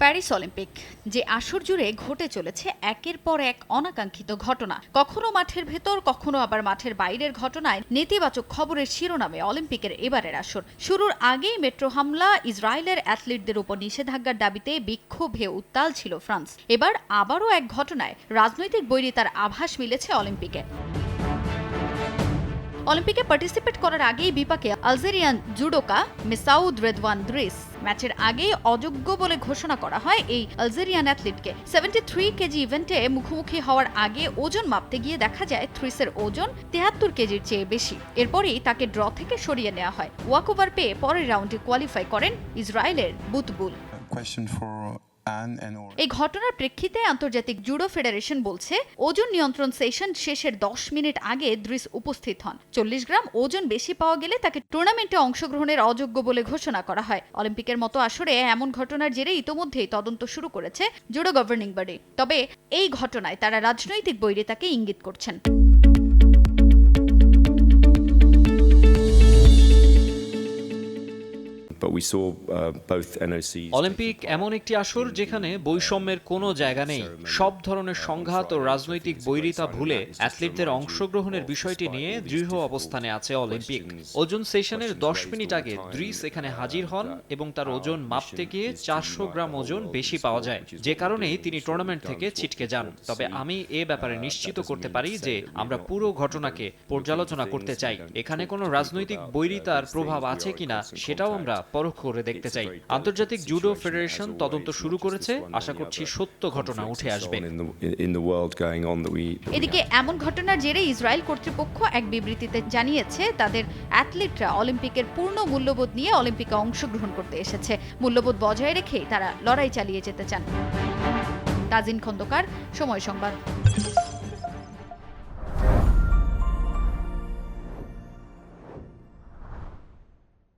Paris Olympic, যে আসর জুড়ে ঘটে চলেছে একের পর এক অনাকাঙ্ক্ষিত ঘটনা। কখনো মাঠের ভেতর, কখনো আবার মাঠের বাইরের ঘটনায় নেতিবাচক খবরের শিরোনামে অলিম্পিকের এবারের আসর। শুরুর আগেই মেট্রো হামলা, ইসরায়েলের অ্যাথলিটদের উপর নিষেধাজ্ঞার দাবিতে বিক্ষোভে উত্তাল ছিল ফ্রান্স। এবার আবারও এক ঘটনায় রাজনৈতিক বৈরিতার আভাস মিলেছে অলিম্পিকে। অলিম্পিকে পার্টিসিপেট করার আগেই বিপাকে Algerian judoka Messaoud Redouane Driss ম্যাচের আগেই অযোগ্য বলে ঘোষণা করা হয় এই আলজেরিয়ান অ্যাথলিটকে সেভেন্টি থ্রি কেজি ইভেন্টে মুখোমুখি হওয়ার আগে ওজন মাপতে গিয়ে দেখা যায় থ্রিসের ওজন তেহাত্তর কেজির চেয়ে বেশি। এরপরেই তাকে ড্র থেকে সরিয়ে নেওয়া হয়। ওয়াকওভার পেয়ে পরের রাউন্ডে কোয়ালিফাই করেন ইসরায়েলের বুতবুল এই ঘটনার প্রেক্ষিতে আন্তর্জাতিক জুডো ফেডারেশন বলছে, ওজন নিয়ন্ত্রণ সেশন শেষের দশ মিনিট আগে দৃশ উপস্থিত হন। চল্লিশ গ্রাম ওজন বেশি পাওয়া গেলে তাকে টুর্নামেন্টে অংশগ্রহণের অযোগ্য বলে ঘোষণা করা হয়। অলিম্পিকের মতো আসরে এমন ঘটনার জেরে ইতোমধ্যেই তদন্ত শুরু করেছে জুডো গভর্নিং বডি। তবে এই ঘটনায় তারা রাজনৈতিক বৈরিতাকে ইঙ্গিত করছেন। অলিম্পিক এমন একটি আসর যেখানে বৈষম্যের কোনো জায়গা নেই। সব ধরনের সংঘাত ও রাজনৈতিক বৈরিতা ভুলে অ্যাথলিটদের অংশগ্রহণের বিষয়টি নিয়ে দৃঢ় অবস্থানে আছে অলিম্পিক ওজন সেশনের দশ মিনিট আগে দ্রিস এখানে হাজির হন এবং তার ওজন মাপতে গিয়ে চারশো গ্রাম ওজন বেশি পাওয়া যায়। যে কারণেই তিনি টুর্নামেন্ট থেকে ছিটকে যান। তবে আমি এ ব্যাপারে নিশ্চিত করতে পারি যে আমরা পুরো ঘটনাকে পর্যালোচনা করতে চাই। এখানে কোনো রাজনৈতিক বৈরিতার প্রভাব আছে কিনা সেটাও আমরা পরখ করে দেখতে চাই। আন্তর্জাতিক জুডো ফেডারেশন তদন্ত শুরু করেছে। আশা করছি সত্য ঘটনা উঠে আসবে। এদিকে এমন ঘটনার জেরে ইসরায়েল কর্তৃপক্ষ এক বিবৃতিতে জানিয়েছে তাদের অ্যাথলিটরা অলিম্পিকের পূর্ণ মূল্যবোধ নিয়ে অলিম্পিকে অংশগ্রহণ করতে এসেছে। মূল্যবোধ বজায় রেখেই তারা লড়াই চালিয়ে যেতে চান। তাজিন খন্দকার সময় সংবাদ।